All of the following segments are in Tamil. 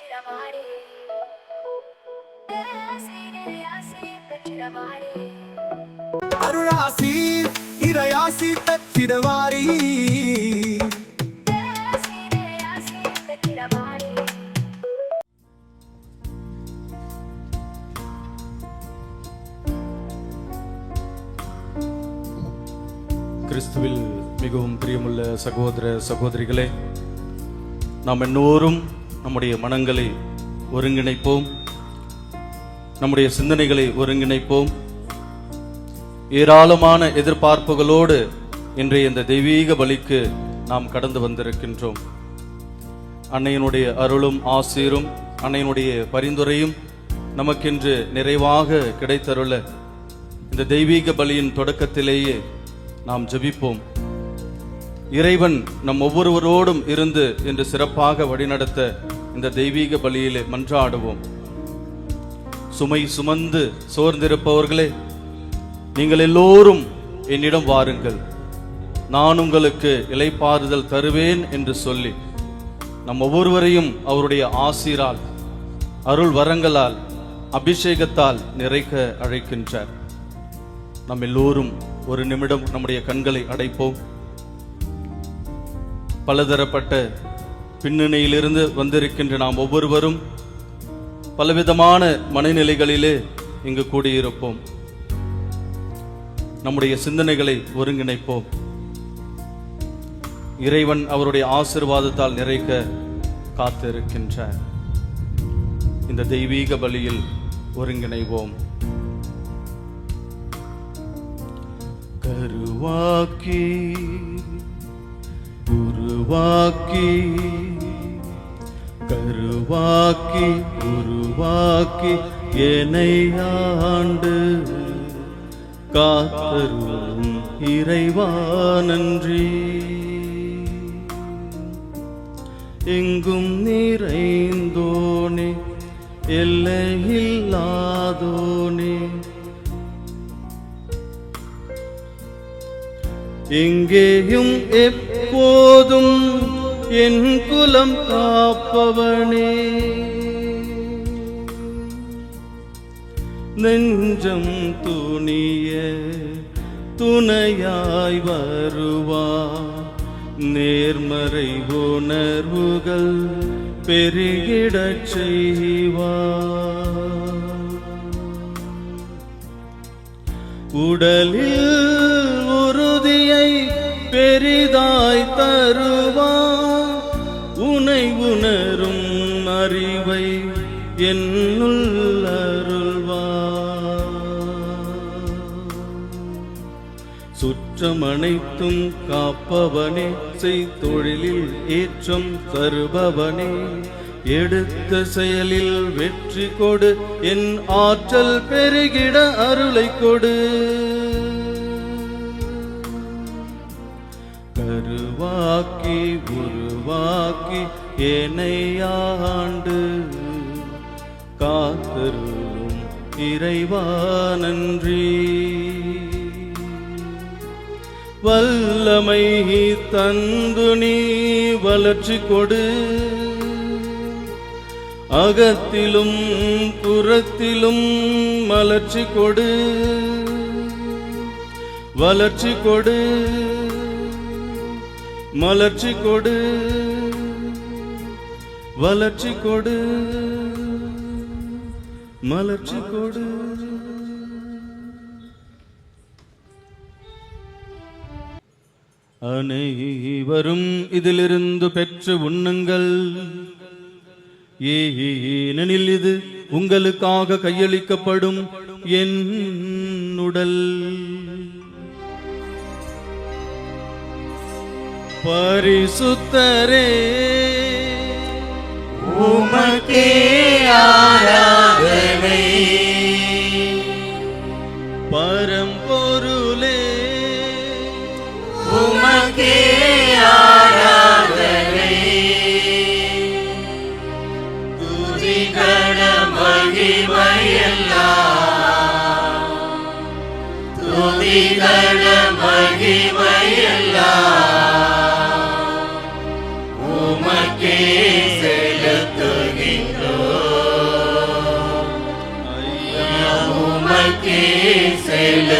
பெற்றிடமாறே அருளாசி இறையாசி பெற்றிடவாரி ஆசை ஆசை பெற்றிடமாறே கிறிஸ்துவில் மிகவும் பிரியமுள்ள சகோதர சகோதரிகளே நாம் எல்லோரும் நம்முடைய மனங்களை ஒருங்கிணைப்போம். நம்முடைய சிந்தனைகளை ஒருங்கிணைப்போம். ஏராளமான எதிர்பார்ப்புகளோடு இன்றைய இந்த தெய்வீக பலிக்கு நாம் கடந்து வந்திருக்கின்றோம். அன்னையினுடைய அருளும் ஆசீரும் அன்னையினுடைய பரிந்துரையும் நமக்கென்று நிறைவாக கிடைத்தருள இந்த தெய்வீக பலியின் தொடக்கத்திலேயே நாம் ஜபிப்போம். இறைவன் நம் ஒவ்வொருவரோடும் இருந்து இன்று சிறப்பாக வழிநடத்த இந்த தெய்வீக பலியிலே மன்றாடுவோம். சுமை சுமந்து சோர்ந்திருப்பவர்களே நீங்கள் எல்லோரும் என்னிடம் வாருங்கள். நான் உங்களுக்கு இலைப்பாறுதல் தருவேன் என்று சொல்லி நம் ஒவ்வொருவரையும் அவருடைய ஆசிரால் அருள் வரங்களால் அபிஷேகத்தால் நிறைக்க அழைக்கின்றார். நம் எல்லோரும் ஒரு நிமிடம் நம்முடைய கண்களை அடைப்போம். பலதரப்பட்ட பின்னணியிலிருந்து வந்திருக்கின்ற நாம் ஒவ்வொருவரும் பலவிதமான மனநிலைகளிலே இங்கு கூடியிருப்போம். நம்முடைய சிந்தனைகளை ஒருங்கிணைப்போம். இறைவன் அவருடைய ஆசிர்வாதத்தால் நிறைக்க காத்திருக்கின்றார். இந்த தெய்வீக பலியில் ஒருங்கிணைவோம். கருவாக்கி உருவாக்கி உருவாக்கி உருவாக்கி என்னை ஆண்டு. காத்தருளும் இறைவா நன்றி எங்கும் நிறைந்தோனே எல்லையில்லாதோனே. எங்கேயும் எப்போதும் என் குலம் காப்பவனே. நெஞ்சம் துணிய துணையாய் வருவா. நேர்மறை உணர்வுகள் பெருகிடச் செய்வா. உடலில் உறுதியை பெரிதாய் தருவா. உனை உணரும் அறிவை என்னுள் அருள்வா சுற்றம் அனைத்தும் காப்பவனே செய்தொழிலில் ஏற்றம் தருபவனே. எடுத்த செயலில் வெற்றி கொடு என் ஆற்றல் பெருகிட அருளை கொடு. கருவாக்கி உருவாக்கி ஏனையாண்டு காத்தருளும் இறைவா நன்றி வல்லமை தந்து நீ வளர்ச்சி கொடு. அகத்திலும் புறத்திலும் மலர்ச்சி கொடு. வளர்ச்சி கொடு. மலர்ச்சி கொடு. வளர்ச்சி கொடு. மலர்ச்சி கொடு. அனைவரும் இதிலிருந்து பெற்று உண்ணுங்கள். ஏனெனில் இது உங்களுக்காக கையளிக்கப்படும் என் உடல். பரிசுத்தரே. உமக்கே ஆராதனை. பரம்பொருளே உமக்கே ஆராதனை. துதிகர மகிமையெல்லாம். துதிகர மகிமையெல்லாம்.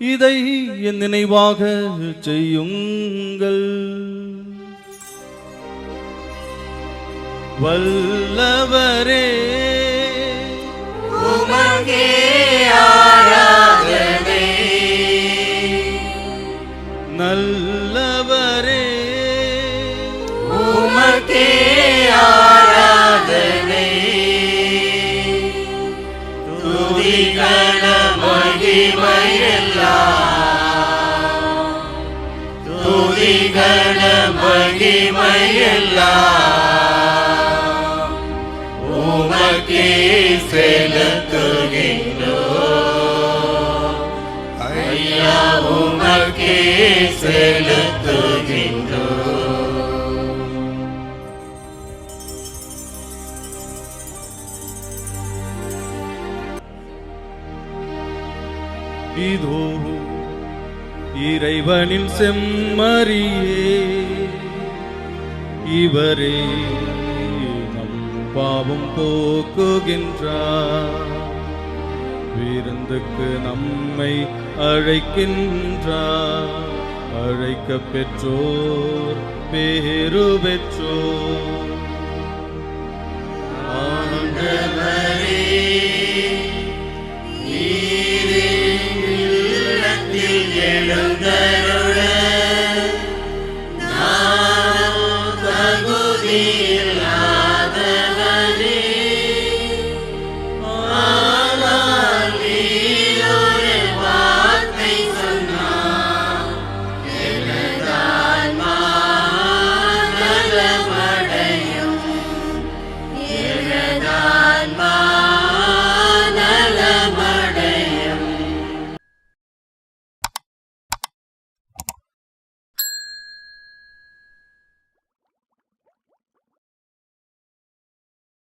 இதை என் நினைவாக செய்யுங்கள். வல்லவரே உமகே துதிகண மகிமையெல்லாம் துதிகண மகிமையெல்லாம் உமக்கே செலுத்துகின்றோம் ஐயா உமக்கே செலுத்துகின்றோம் இதோ இறைவனின் செம்மறியே. இவரே நம் பாவம் போக்குகின்றார். விருந்துக்கு நம்மை அழைக்கின்றார். அழைக்க பெற்றோர் பேரு பெற்றோர். ஆண்டவர்